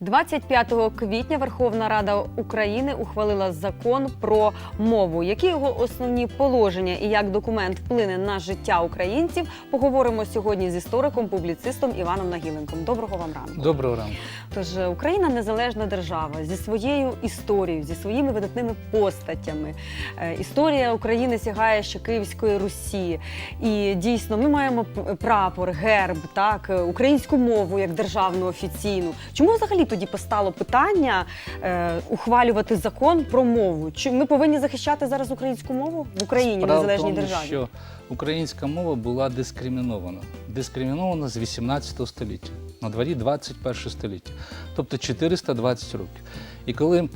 25 квітня Верховна Рада України ухвалила закон про мову. Які його основні положення і як документ вплине на життя українців? Поговоримо сьогодні з істориком, публіцистом Іваном Нагіленком. Доброго вам ранку. Доброго ранку. Тож е, Україна незалежна держава зі своєю історією, зі своїми видатними постатями. Е, Історія України сягає ще Київської Русі. І дійсно ми маємо прапор, герб, так е, українську мову як державну офіційну. Чому взагалі тоді постало питання е, ухвалювати закон про мову? Чи ми повинні захищати зараз українську мову в Україні, Справа в незалежній тому, державі? що українська мова була дискримінована. Дискримінована з 18 століття. На дворі 21 століття. Тобто 420 років. І коли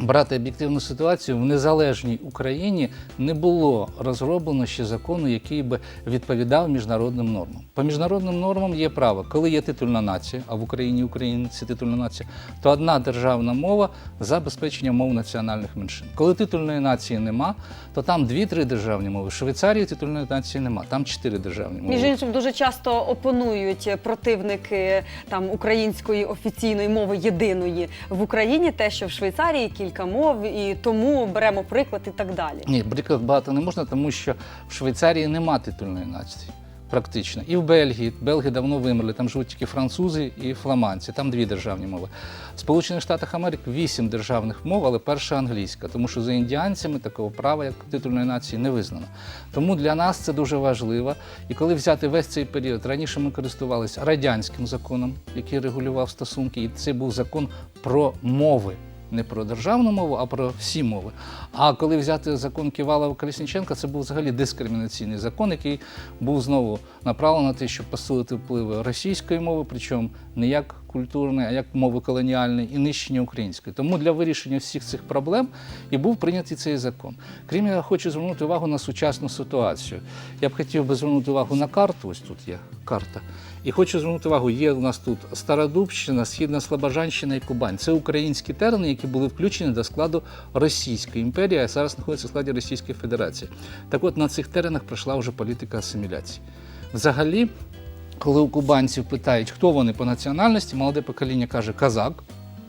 брати об'єктивну ситуацію, в незалежній Україні не було розроблено ще закону, який би відповідав міжнародним нормам. По міжнародним нормам є право, коли є титульна нація, а в Україні українці титульна нація, то одна державна мова забезпечення мов національних меншин. Коли титульної нації нема, то там дві-три державні мови. В Швейцарії титульної нації нема, там чотири державні мови. Між іншим, дуже часто опонують противники там української офіційної мови єдиної в Україні, те, що в Швейцарії кілька мов, і тому беремо приклад і так далі. Ні, приклад багато не можна, тому що в Швейцарії нема титульної нації. Практично. І в Бельгії. Белги давно вимерли, там живуть тільки французи і фламандці, там дві державні мови. В Сполучених Штатах Америки вісім державних мов, але перша англійська, тому що за індіанцями такого права, як титульної нації, не визнано. Тому для нас це дуже важливо. І коли взяти весь цей період, раніше ми користувалися радянським законом, який регулював стосунки, і це був закон про мови. Не про державну мову, а про всі мови. А коли взяти закон Ківалова Колісніченка, це був взагалі дискримінаційний закон, який був знову направлений на те, щоб посилити впливи російської мови, причому не як культурної, а як мови колоніальної і нищення української. Тому для вирішення всіх цих проблем і був прийнятий цей закон. Крім я хочу звернути увагу на сучасну ситуацію. Я б хотів би звернути увагу на карту. Ось тут є карта. І хочу звернути увагу, є у нас тут Стародубщина, Східна Слобожанщина і Кубань. Це українські терени, які були включені до складу Російської імперії, а зараз знаходяться в складі Російської Федерації. Так от на цих теренах пройшла вже політика асиміляції. Взагалі, коли у кубанців питають, хто вони по національності, молоде покоління каже казак.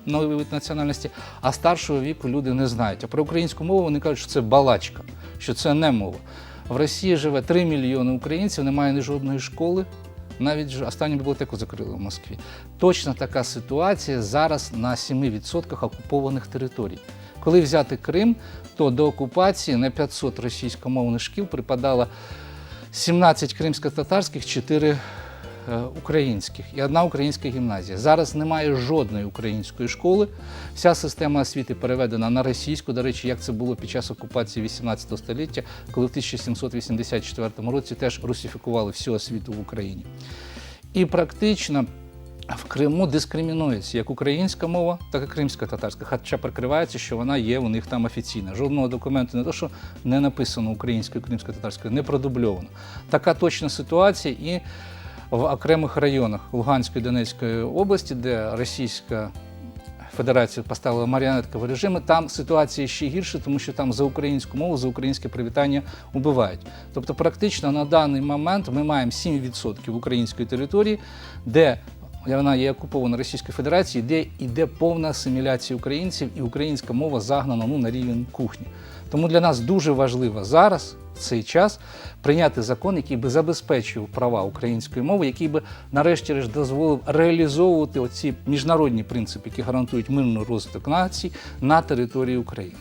Новий вид національності, а старшого віку люди не знають. А про українську мову вони кажуть, що це балачка, що це не мова. В Росії живе 3 мільйони українців, немає ні жодної школи, навіть останню бібліотеку закрили в Москві. Точно така ситуація зараз на 7% окупованих територій. Коли взяти Крим, то до окупації на 500 російськомовних шкіл припадало 17 кримсько-татарських, 4 е, українських і одна українська гімназія. Зараз немає жодної української школи. Вся система освіти переведена на російську. До речі, як це було під час окупації 18 століття, коли в 1784 році теж русифікували всю освіту в Україні. І практично в Криму дискримінується як українська мова, так і кримська татарська, хоча прикривається, що вона є у них там офіційна. Жодного документу не то, що не написано українською, кримською татарською, не продубльовано. Така точна ситуація і в окремих районах Луганської Донецької області, де Російська Федерація поставила маріонеткові режими, там ситуація ще гірша, тому що там за українську мову, за українське привітання убивають. Тобто, практично на даний момент ми маємо 7% української території, де вона є окупована Російською Федерацією, де йде повна асиміляція українців, і українська мова загнана ну, на рівень кухні. Тому для нас дуже важливо зараз, в цей час, прийняти закон, який би забезпечував права української мови, який би нарешті решт дозволив реалізовувати оці міжнародні принципи, які гарантують мирний розвиток націй на території України.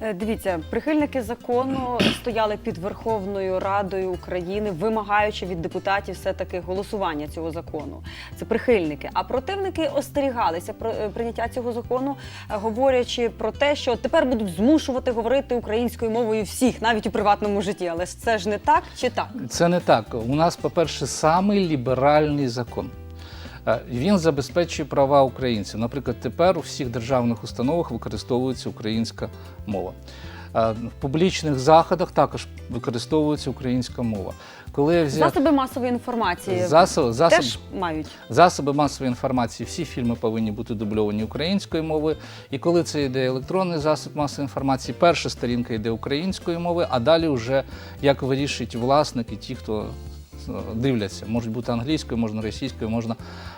Е, Дивіться, прихильники закону стояли під Верховною Радою України, вимагаючи від депутатів все таки голосування цього закону. Це прихильники. А противники остерігалися про е, прийняття цього закону, е, говорячи про те, що тепер будуть змушувати говорити українською мовою всіх, навіть у приватному житті. Але ж це ж не так чи так? Це не так. У нас, по-перше, самий ліберальний закон. Е, Він забезпечує права українців. Наприклад, тепер у всіх державних установах використовується українська мова. Е, В публічних заходах також використовується українська мова. Коли я взяв Засоби масової інформації засоби, засоби, теж мають. засоби масової інформації, всі фільми повинні бути дубльовані українською мовою. І коли це йде електронний засіб масової інформації, перша сторінка йде українською мовою, а далі вже як вирішують власники, ті, хто дивляться. Можуть бути англійською, можна російською, можна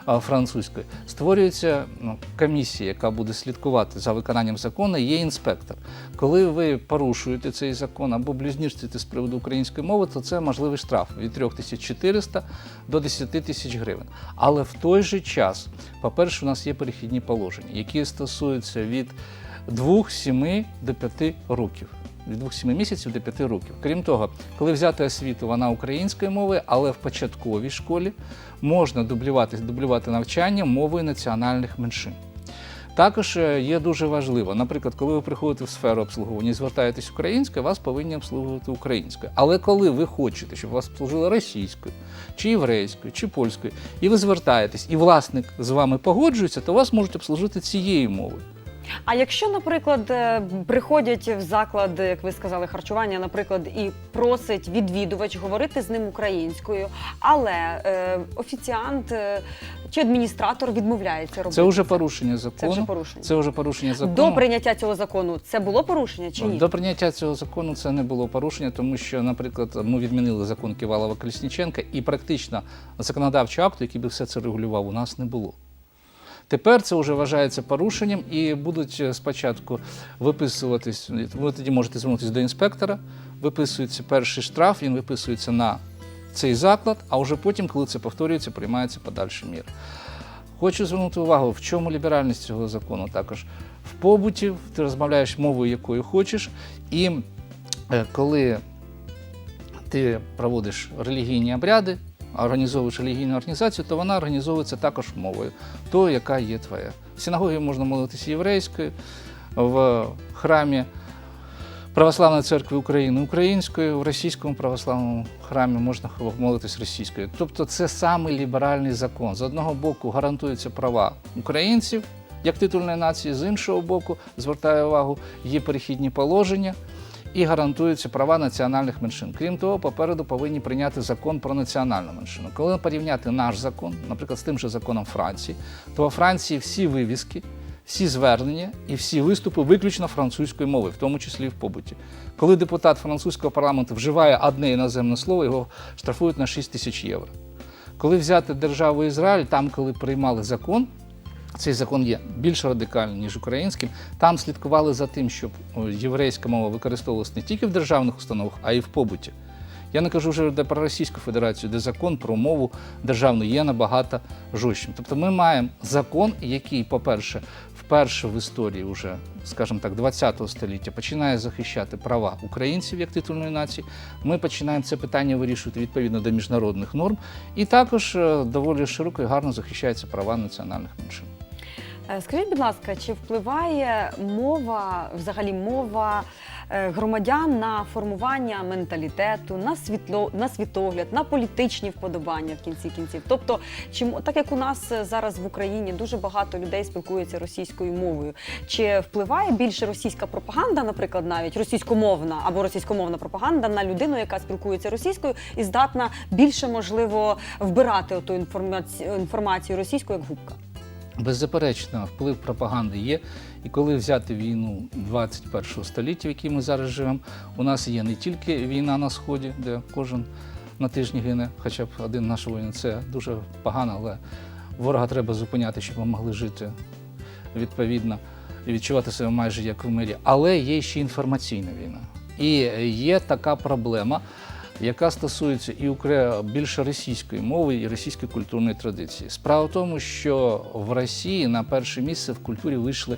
е, французькою. Створюється ну, комісія, яка буде слідкувати за виконанням закону. Є інспектор. Коли ви порушуєте цей закон або блюзнірствуєте з приводу української мови, то це можливий штраф від 3400 до 10 тисяч гривень. Але в той же час, по-перше, у нас є перехідні положення, які стосуються від 2-7 до 5 років. Від 2-7 місяців до 5 років. Крім того, коли взяти освіту, вона української мови, але в початковій школі можна дублювати, дублювати навчання мовою національних меншин. Також е, є дуже важливо, наприклад, коли ви приходите в сферу обслуговування і звертаєтесь українською, вас повинні обслуговувати українською. Але коли ви хочете, щоб вас обслужили російською, чи єврейською, чи польською, і ви звертаєтесь, і власник з вами погоджується, то вас можуть обслужити цією мовою. А якщо, наприклад, е, приходять в заклад, як ви сказали, харчування, наприклад, і просить відвідувач говорити з ним українською, але е, офіціант е, чи адміністратор відмовляється робити Це вже порушення закону. вже порушення. Це вже порушення закону. До прийняття цього закону це було порушення чи ні? До прийняття цього закону це не було порушення, тому що, наприклад, ми відмінили закон Ківалова Колісніченка, і практично законодавчого акту, який би все це регулював, у нас не було. Тепер це вже вважається порушенням і будуть е, спочатку виписуватись. Ви тоді можете звернутися до інспектора, виписується перший штраф, він виписується на цей заклад, а вже потім, коли це повторюється, приймаються подальші міри. Хочу звернути увагу, в чому ліберальність цього закону також. В побуті ти розмовляєш мовою, якою хочеш, і е, коли ти проводиш релігійні обряди, організовуєш релігійну організацію, то вона організовується також мовою, тою, яка є твоя. В синагогі можна молитися єврейською, в храмі Православної церкви України українською, в російському православному храмі можна молитись російською. Тобто це саме ліберальний закон. З одного боку гарантуються права українців як титульної нації, з іншого боку, звертаю увагу, є перехідні положення і гарантуються права національних меншин. Крім того, попереду повинні прийняти закон про національну меншину. Коли порівняти наш закон, наприклад, з тим же законом Франції, то у Франції всі вивіски, всі звернення і всі виступи виключно французькою мовою, в тому числі і в побуті. Коли депутат французького парламенту вживає одне іноземне слово, його штрафують на 6 тисяч євро. Коли взяти державу Ізраїль, там, коли приймали закон, цей закон є більш радикальним, ніж українським. Там слідкували за тим, щоб єврейська мова використовувалася не тільки в державних установах, а й в побуті. Я не кажу вже про Російську Федерацію, де закон про мову державну є набагато жорстким. Тобто ми маємо закон, який, по-перше, вперше в історії вже, скажімо так, 20-го століття починає захищати права українців як титульної нації. Ми починаємо це питання вирішувати відповідно до міжнародних норм, і також е, доволі широко і гарно захищаються права національних меншин. Е, Скажіть, будь ласка, чи впливає мова, взагалі мова е, громадян на формування менталітету, на світло, на світогляд, на політичні вподобання в кінці кінців? Тобто, чи так як у нас зараз в Україні дуже багато людей спілкуються російською мовою, чи впливає більше російська пропаганда, наприклад, навіть російськомовна або російськомовна пропаганда на людину, яка спілкується російською і здатна більше можливо вбирати оту інформацію, інформацію російською як губка? Беззаперечно, вплив пропаганди є. І коли взяти війну 21 століття, в якій ми зараз живемо, у нас є не тільки війна на сході, де кожен на тижні гине, хоча б один наш воїн. Це дуже погано, але ворога треба зупиняти, щоб ми могли жити відповідно і відчувати себе майже як в мирі. Але є ще інформаційна війна. І є така проблема, яка стосується і більше російської мови і російської культурної традиції. Справа в тому, що в Росії на перше місце в культурі вийшли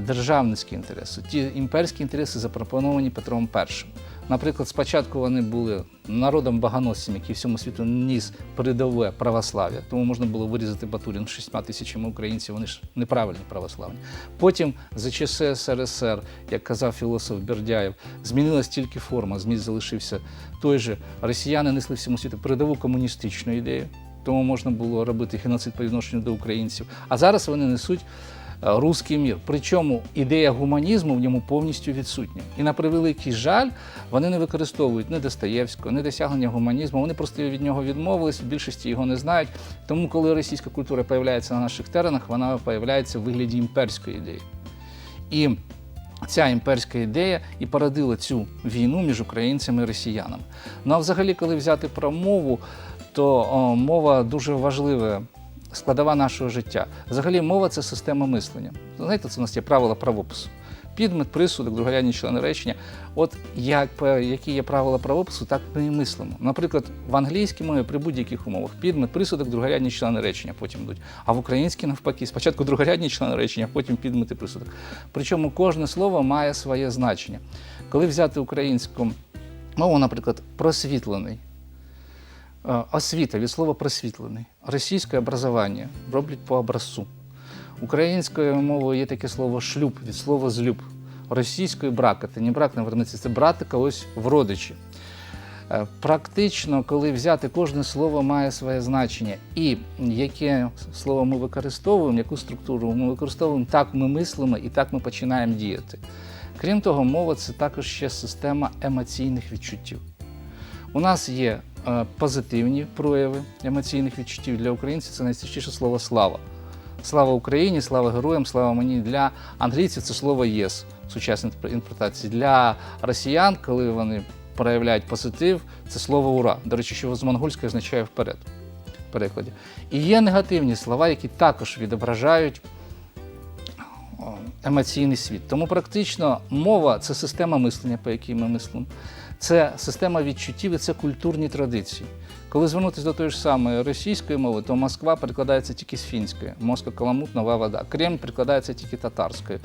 державницькі інтереси, ті імперські інтереси, запропоновані Петром І. Наприклад, спочатку вони були народом баганосцем, який всьому світу ніс передове православ'я, тому можна було вирізати Батурін шістьма тисячами українців, вони ж неправильні православні. Потім за часи СРСР, як казав філософ Бердяєв, змінилась тільки форма, зміст залишився той же. Росіяни несли всьому світу передову комуністичну ідею, тому можна було робити геноцид по відношенню до українців. А зараз вони несуть е, руський мір. Причому ідея гуманізму в ньому повністю відсутня. І на превеликий жаль, вони не використовують ні Достоєвського, ні досягнення гуманізму. Вони просто від нього відмовились, в більшості його не знають. Тому, коли російська культура появляється на наших теренах, вона появляється в вигляді імперської ідеї. І Ця імперська ідея і породила цю війну між українцями і росіянами. Ну а взагалі, коли взяти про мову, то о, мова дуже важлива. Складова нашого життя. Взагалі, мова це система мислення. Знаєте, це у нас є правила правопису. Підмет, присудок, другорядні члени речення. От як, які є правила правопису, так ми і мислимо. Наприклад, в англійській мові при будь-яких умовах підмет, присудок, другорядні члени речення потім йдуть. А в українській навпаки, спочатку другорядні члени речення, потім підмет і присудок. Причому кожне слово має своє значення. Коли взяти українську мову, наприклад, просвітлений, освіта від слова просвітлений, російське образування роблять по образцу. Українською мовою є таке слово шлюб від слова злюб. Російською брак, це не брак на верниці, це брати когось в родичі. Е, Практично, коли взяти кожне слово має своє значення, і яке слово ми використовуємо, яку структуру ми використовуємо, так ми мислимо і так ми починаємо діяти. Крім того, мова це також ще система емоційних відчуттів. У нас є е, позитивні прояви емоційних відчуттів для українців. Це найчастіше слово слава. Слава Україні, слава героям, слава мені. Для англійців це слово єс в сучасній інтерпретації. Для росіян, коли вони проявляють позитив, це слово ура. До речі, що з монгольської означає вперед в перекладі. І є негативні слова, які також відображають емоційний світ. Тому практично мова це система мислення, по якій ми мислимо. Це система відчуттів і це культурні традиції. Коли звернутися до тої ж самої російської мови, то Москва перекладається тільки з фінської, Москва Каламут, нова вода. Кремль перекладається тільки татарською,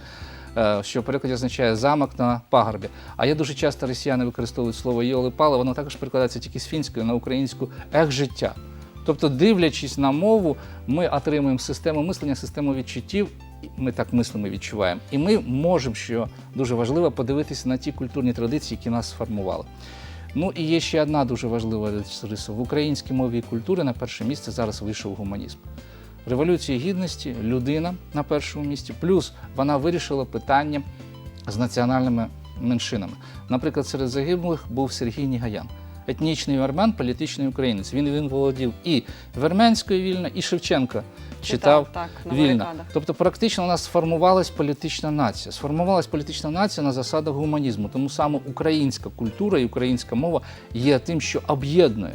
е, що в перекладі означає замок на пагорбі. А є дуже часто росіяни використовують слово йоли пали, воно також перекладається тільки з фінської на українську ех життя. Тобто, дивлячись на мову, ми отримуємо систему мислення, систему відчуттів. Ми так мислимо, і відчуваємо. І ми можемо, що дуже важливо, подивитися на ті культурні традиції, які нас сформували. Ну і є ще одна дуже важлива риса. В українській мові і культурі на перше місце зараз вийшов гуманізм. Революція гідності, людина на першому місці, плюс вона вирішила питання з національними меншинами. Наприклад, серед загиблих був Сергій Нігаян. Етнічний вірмен, політичний українець. Він, він володів і вірменською вільно, і Шевченка читав, так, на вільно. Тобто, практично у нас сформувалась політична нація. Сформувалась політична нація на засадах гуманізму. Тому саме українська культура і українська мова є тим, що об'єднує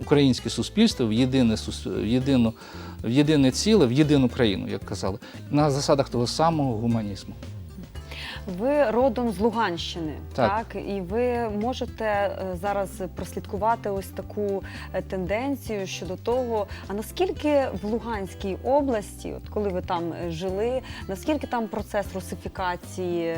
українське суспільство в єдине в єдину, в єдине ціле, в єдину країну, як казали, на засадах того самого гуманізму. Ви родом з Луганщини, Так. так, і ви можете е, зараз прослідкувати ось таку е, тенденцію щодо того, а наскільки в Луганській області, от коли ви там е, жили, наскільки там процес русифікації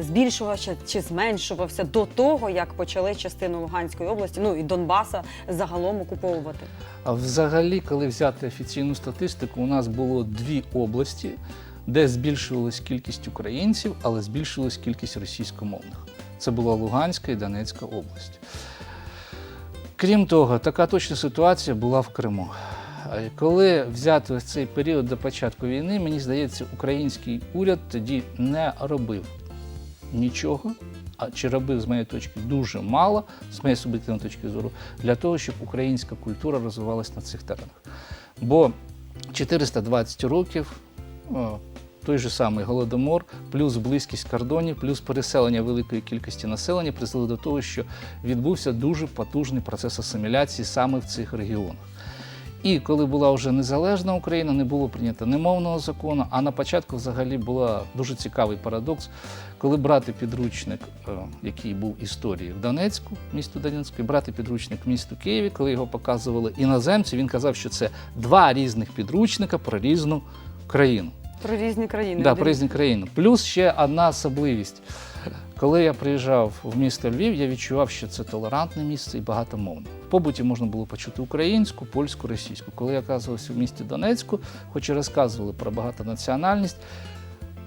збільшувався чи зменшувався до того, як почали частину Луганської області, ну і Донбаса загалом окуповувати? А взагалі, коли взяти офіційну статистику, у нас було дві області, де збільшувалась кількість українців, але збільшилась кількість російськомовних. Це була Луганська і Донецька область. Крім того, така точна ситуація була в Криму. Е, Коли взяти ось цей період до початку війни, мені здається, український уряд тоді не робив нічого, а чи робив з моєї точки дуже мало, з моєї суб'єктивної точки зору, для того, щоб українська культура розвивалась на цих теренах. Бо 420 років. Той же самий голодомор, плюс близькість кордонів, плюс переселення великої кількості населення призвели до того, що відбувся дуже потужний процес асиміляції саме в цих регіонах. І коли була вже незалежна Україна, не було прийнято ні мовного закону, а на початку взагалі був дуже цікавий парадокс, коли брати підручник, е, який був історії в Донецьку, місту Донецьку, брати підручник місту Києві, коли його показували іноземці, він казав, що це два різних підручника про різну країну. Про різні країни. Да, про різні країни. Плюс ще одна особливість. Коли я приїжджав в місто Львів, я відчував, що це толерантне місце і багатомовне. В побуті можна було почути українську, польську, російську. Коли я оказувався в місті Донецьку, хоч і розказували про багатонаціональність,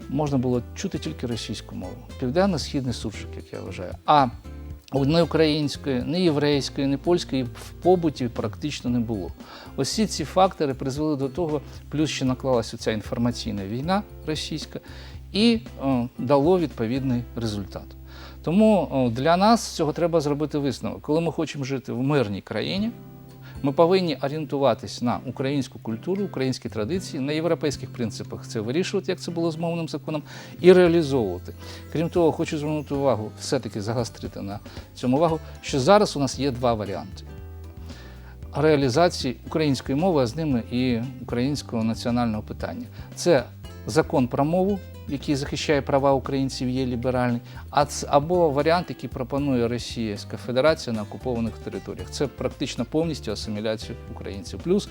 можна було чути тільки російську мову. Південно-східний суржик, як я вважаю. А ні української, ні єврейської, ні польської в побуті практично не було. Ось ці фактори призвели до того, плюс ще наклалася ця інформаційна війна російська, і о, дало відповідний результат. Тому о, для нас цього треба зробити висновок. Коли ми хочемо жити в мирній країні, ми повинні орієнтуватись на українську культуру, українські традиції, на європейських принципах це вирішувати, як це було з мовним законом, і реалізовувати. Крім того, хочу звернути увагу, все-таки загострити на цьому увагу, що зараз у нас є два варіанти. реалізації української мови, а з ними і українського національного питання. Це закон про мову, який захищає права українців, є ліберальний, або варіант, який пропонує Російська Федерація на окупованих територіях. Це практично повністю асиміляцію українців. Плюс,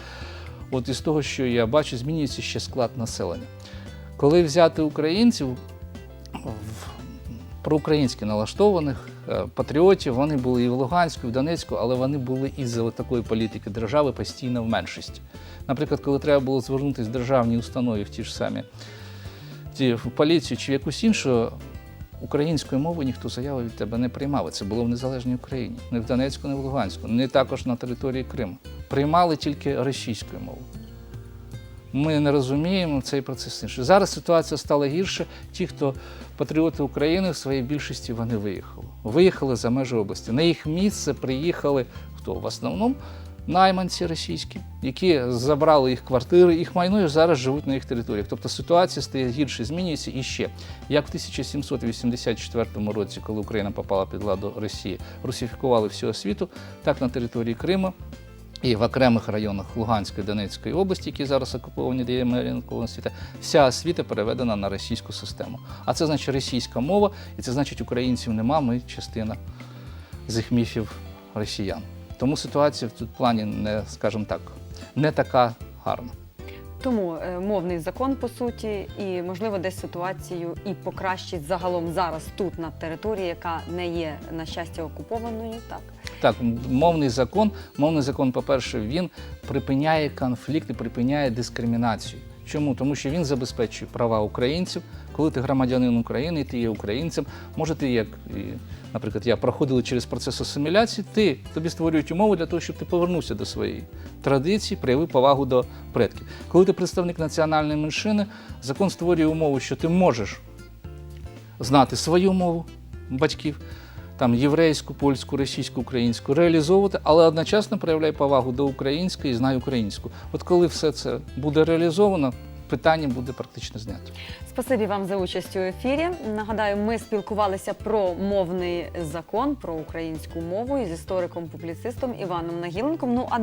от із того, що я бачу, змінюється ще склад населення. Коли взяти українців в проукраїнськи налаштованих е, патріотів, вони були і в Луганську, і в Донецьку, але вони були із-за такої політики держави постійно в меншості. Наприклад, коли треба було звернутися державні установи в ті ж самі в поліцію чи в якусь іншу, українською мовою ніхто заяви від тебе не приймав. Це було в незалежній Україні, не в Донецьку, не в Луганську, не також на території Криму. Приймали тільки російською мовою. Ми не розуміємо цей процес інший. Зараз ситуація стала гірше. Ті, хто патріоти України, в своїй більшості вони виїхали. Виїхали за межі області. На їх місце приїхали хто? В основному найманці російські, які забрали їх квартири, їх майно і зараз живуть на їх територіях. Тобто ситуація стає гірше, змінюється і ще. Як в 1784 році, коли Україна попала під владу Росії, русифікували всього світу, так на території Криму і в окремих районах Луганської Донецької області, які зараз окуповані діями ринкового світа, вся освіта переведена на російську систему. А це значить російська мова, і це значить українців нема, ми частина з їх міфів росіян. Тому ситуація в тут плані не, скажімо так, не така гарна. Тому е, мовний закон по суті, і можливо десь ситуацію і покращить загалом зараз тут на території, яка не є на щастя окупованою. Так Так, мовний закон. Мовний закон, по-перше, він припиняє конфлікти, припиняє дискримінацію. Чому? Тому що він забезпечує права українців. Коли ти громадянин України, ти є українцем, може ти, як, наприклад, я проходили через процес асиміляції, ти тобі створюють умови для того, щоб ти повернувся до своєї традиції, проявив повагу до предків. Коли ти представник національної меншини, закон створює умови, що ти можеш знати свою мову батьків, там єврейську, польську, російську, українську реалізовувати, але одночасно проявляє повагу до української і знає українську. От коли все це буде реалізовано, питання буде практично знято. спасибі вам за участь у ефірі. Нагадаю, ми спілкувалися про мовний закон, про українську мову із істориком-публіцистом Іваном Нагіленком. Ну а